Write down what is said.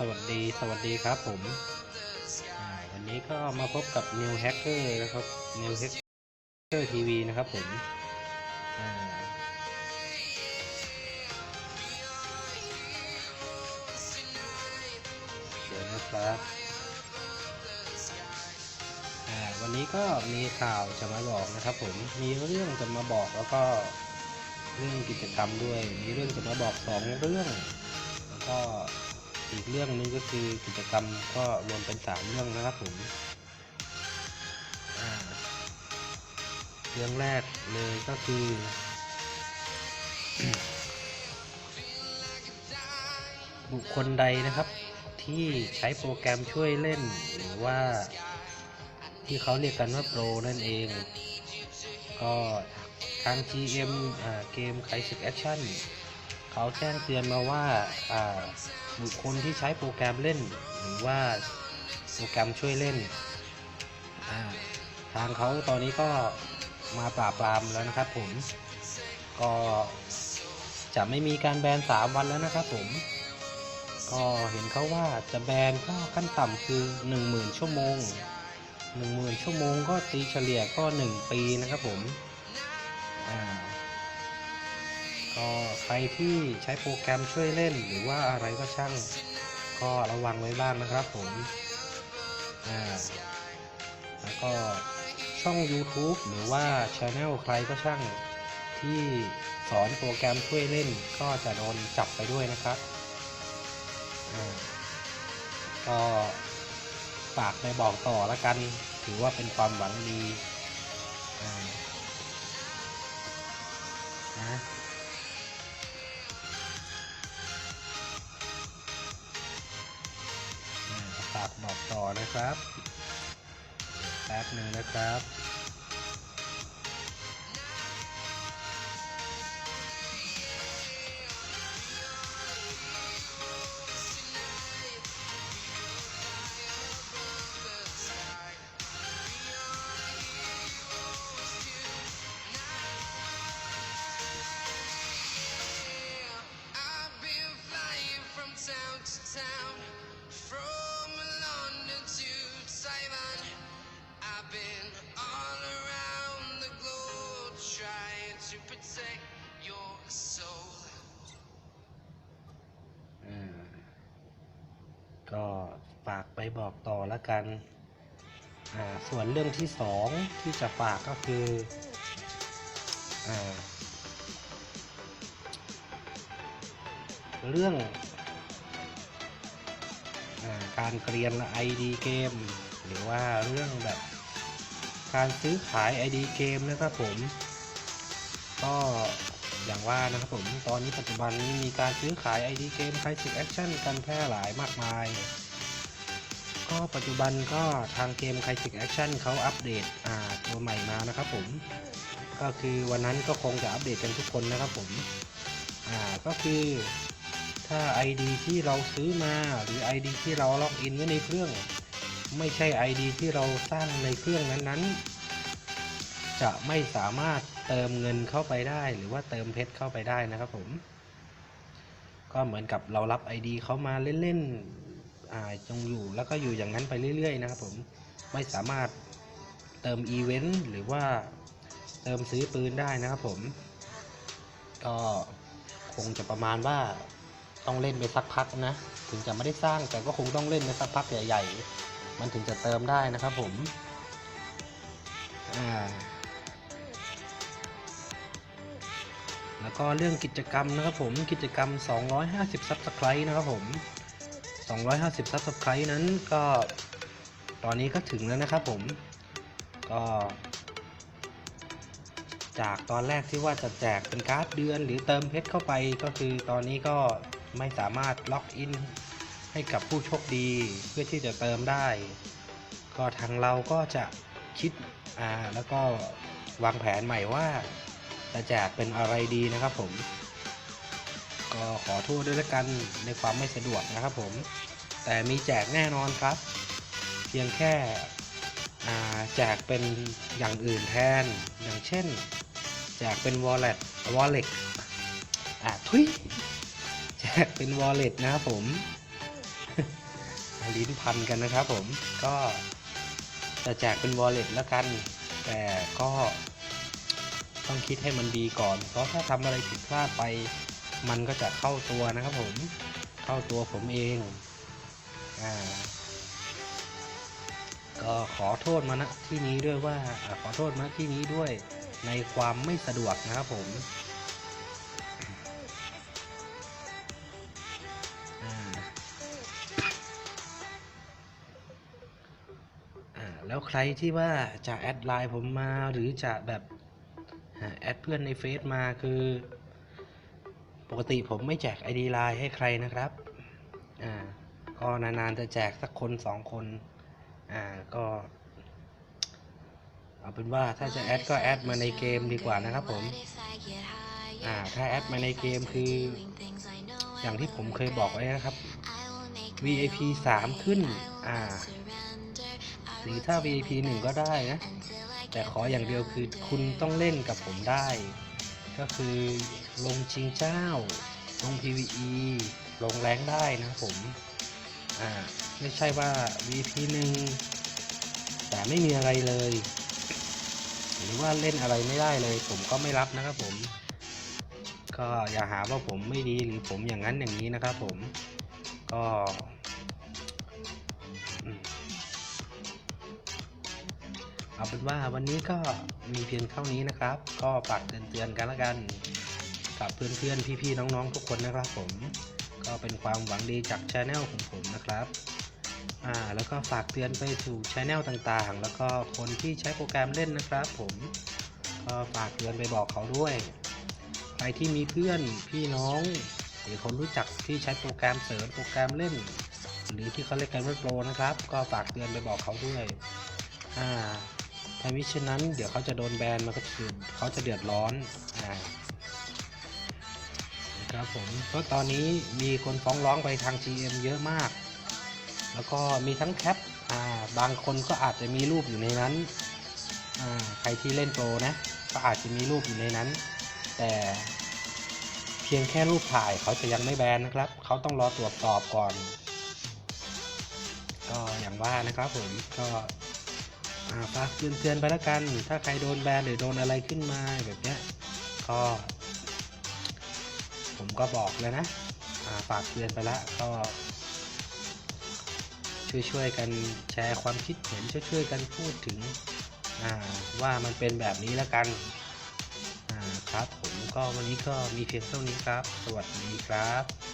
สวัสดีสวัสดีครับผมวันนี้ก็มาพบกับ New Hacker นะครับ New Hacker TV นะครับผมเดี๋ยวนะครับวันนี้ก็มีข่าวจะมาบอกนะครับ ผมมีเรื่องจะมาบอกแล้วก็เรื่องกิจกรรมด้วย มีเรื่องจะมาบอกสองเรื่อง แล้วก็ อีกเรื่องหนึงก็คือกิจกรรมก็รวมเป็นสามเรื่องนะครับผมอ่าเรื่องแรกเลยก็คือ บุคคลใดนะครับ ที่ใช้โปรแกรมช่วยเล่น หรือว่าที่เขาเรียกกันว่าโปรนั่นเอง ก็ทาง GM อ่าเกมไคสึกแอคชั่นเขาแจ้งเตือนมาว่าอ่า บุคคลที่ใช้โปรแกรมเล่น หรือว่าโปรแกรมช่วยเล่น ทางเขาตอนนี้ก็มาปราบปรามแล้วนะครับผม ก็จะไม่มีการแบน 3 วันแล้วนะครับผม ก็เห็นเขาว่าจะแบนก็ขั้นต่ำคือ 10,000 ชั่วโมง 10,000 ชั่วโมงก็ตีเฉลี่ยก็ 1 ปีนะครับผม ก็ใครที่ใช้โปรแกรมช่วยเล่นหรือว่าอะไรก็ช่าง ก็ระวังไว้บ้างนะครับผมอ่าแล้วก็ช่อง YouTube หรือว่าช anel ใครก็ช่างที่สอนโปรแกรมช่วยเล่นก็จะโดนจับไปด้วยนะครับอ่าก็ฝากไปบอกต่อล้วกัน ถือว่าเป็นความหวังดีอ่านะ ครับแป๊บหนึ่งนะครับ trying to protect your soul. ก็ฝากไปบอกต่อแล้วกัน ส่วนเรื่องที่สองที่จะฝากก็คืออเรื่องอการเกรียน ID เกม หรือว่าเรื่องแบบการซื้อขาย ID เกมนะครับผม ก็อย่างว่านะครับผม ตอนนี้ปัจจุบันนี้มีการซื้อขาย ID เกม c ค s ิ c Action กันแพร่หลายมากมาย ก็ปัจจุบันก็ทางเกม c ค s ิ c Action เขาอัปเดตอ่าตัวใหม่มานะครับผม ก็คือวันนั้นก็คงจะอัปเดตกันทุกคนนะครับผม อ่าก็คือถ้า ID ที่เราซื้อมาหรือ ID ที่เราล็อกอินไว้ในเครื่อง ไม่ใช่ ID ที่เราสร้างในเครื่องนั้นๆ จะไม่สามารถเติมเงินเข้าไปได้ หรือว่าเติมเพชรเข้าไปได้นะครับผม ก็เหมือนกับเรารับ ID เขามาเล่นๆอ่าจงอยู่แล้วก็อยู่อย่างนั้นไปเรื่อย ๆ นะครับผมไม่สามารถเติมอีเวนต์หรือว่าเติมซื้อปืนได้นะครับผม ก็คงจะประมาณว่าต้องเล่นไปสักพักนะ ถึงจะไม่ได้สร้างแต่ก็คงต้องเล่นไปสักพักใหญ่ๆมันถึงจะเติมได้นะครับผม อ่า ก็เรื่องกิจกรรมนะครับผมกิจกรรม 250 Subscribe นะครับผม 250 Subscribe นั้นก็ตอนนี้ก็ถึงแล้วนะครับผมก็ จากตอนแรกที่ว่าจะแจกเป็นการ์ดเดือน หรือเติมเพชรเข้าไปก็คือตอนนี้ก็ไม่สามารถล็อกอินให้กับผู้โชคดีเพื่อที่จะเติมได้ ก็ทางเราก็จะคิดอ่าแล้วก็วางแผนใหม่ว่า จะแจกเป็นอะไรดีนะครับผม ก็ขอโทษด้วยละกันในความไม่สะดวกนะครับผม แต่มีแจกแน่นอนครับ เพียงแค่แจกเป็นอย่างอื่นแทน อย่างเช่น แจกเป็น wallet wallet อ่าทุยแจกเป็น wallet นะครับผม ลิ้นพันกันนะครับผม ก็จะแจกเป็น wallet แล้วกัน แต่ก็ ต้องคิดให้มันดีก่อน เพราะถ้าทำอะไรผิดพลาดไป มันก็จะเข้าตัวนะครับผม เข้าตัวผมเอง อ่า ก็ขอโทษมาณที่นี้ด้วยว่าอขอโทษมาณที่นี้ด้วยในความไม่สะดวกนะครับผมอ่าแล้วใครที่ว่าจะแอดไลน์ผมมาหรือจะแบบ อ่าแอดเพื่อนในเฟซมาคือ ปกติผมไม่แจก ID ไลน์ให้ใครนะครับ อ่า ก็นานๆจะแจกสักคนสองคน อ่า ก็ เอาเป็นว่าถ้าจะแอดก็แอดมาในเกมดีกว่านะครับผม อ่า ถ้าแอดมาในเกมคือ อย่างที่ผมเคยบอกไว้นะครับ VIP 3 ขึ้น อ่า หรือถ้า VIP 1 ก็ได้นะ แต่ขออย่างเดียวคือคุณต้องเล่นกับผมได้ ก็คือลงชิงเจ้า ลง PVE ลงแรงได้นะครับผมอ่าไม่ใช่ว่า VP หนึ่งแต่ไม่มีอะไรเลย หรือว่าเล่นอะไรไม่ได้เลย ผมก็ไม่รับนะครับผม ก็อย่าหาว่าผมไม่ดีหรือผมอย่างนั้นอย่างนี้นะครับผมก็ เอาเป็นว่าวันนี้ก็มีเพียงเท่านี้นะครับ ก็ฝากเตือนๆกันละกัน กับเพื่อนๆพี่ๆน้องๆทุกคนนะครับผม ก็เป็นความหวังดีจากช anel ของผมนะครับอ่าแล้วก็ฝากเตือนไปสู่ช anel ต่างๆ แล้วก็คนที่ใช้โปรแกรมเล่นนะครับ ผมก็ฝากเตือนไปบอกเขาด้วยใครที่มีเพื่อนพี่น้องหรือคนรู้จักที่ใช้โปรแกรมเสริมโปรแกรมเล่น หรือที่เขาเรียกกันว่าโปรนะครับ ก็ฝากเตือนไปบอกเขาด้วยอ่าามิฉะนั้นเดี๋ยวเขาจะโดนแบนมันก็คือเขาจะเดือดร้อนอ่านะครับผมเพราะตอนนี้มีคนฟ้องร้องไปทาง GM เยอะมาก แล้วก็มีทั้งแคปอ่าบางคนก็อาจจะมีรูปอยู่ในนั้นอ่าใครที่เล่นโปรนะก็อาจจะมีรูปอยู่ในนั้น แต่เพียงแค่รูปถ่ายเขาจะยังไม่แบนนะครับ เขาต้องรอตรวจสอบก่อน ก็อย่างว่านะครับผมก็ ฝากเตือนๆไปแล้วกัน ถ้าใครโดนแบนหรือโดนอะไรขึ้นมาแบบเนี้ยก็ผมก็บอกเลยนะาฝากเตือนไปล้วก็ ช่วยๆกันแชร์ความคิดเห็นช่วยๆกันพูดถึงว่ามันเป็นแบบนี้แล้วกันครับผมก็วันนี้ก็มีเพียงเท่านี้ครับ สวัสดีครับ